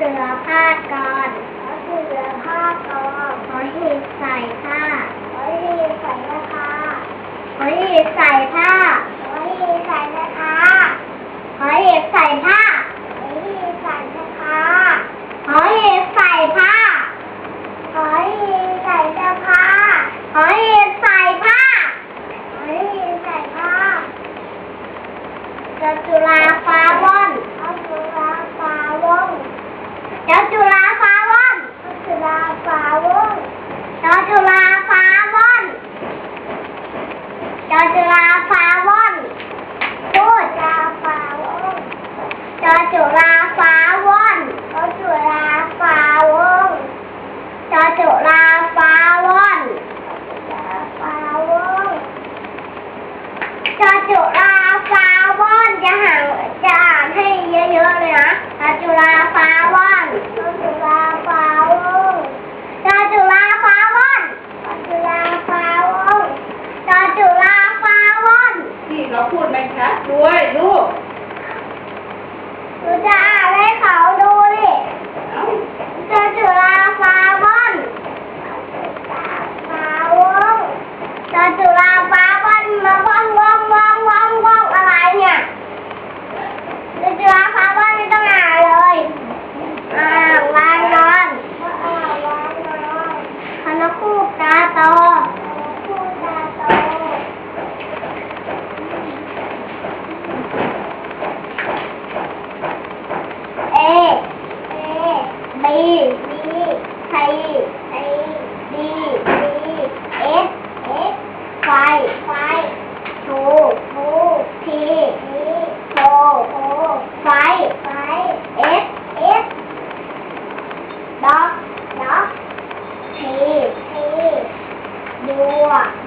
สือผ้ากรขอเสือผ้ากอนขอหีบใส่ผ้าขอหีบใส่ผ้าขอหีบใส่ผ้าขอหีบใส่ผ้าขอหีบใส่ผ้าขอหีบใส่ผ้าขอหีบใส่ผ้าขอหีบใส่ผ้าขอหีบใส่ผ้าขอหีบใส่ผ้าจตุราฟ้าบน จอจุฬาฟ้าว่อนจุฬาฟ้าว่อนจอจุฬาฟ้าว่อนจอจุฬาฟ้าว่อนพูดจอฟ้าวอนจอจุฬา มาพูดไหมคะด้วยลูกหนูจะอ่านให้เขาดูดิเจะเจอลาฟาบอนฟาวงจะเจอลาฟาบอนมาบ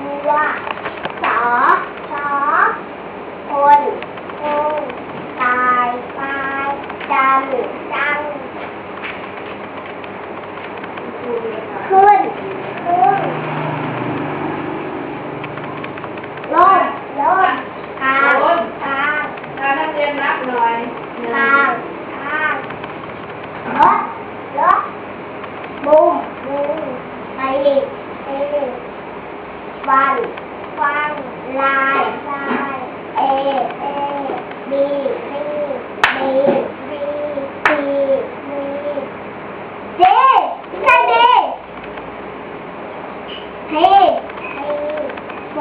วัวสอสอคนคงตายตายดำ ใช่เจเทเทโฟ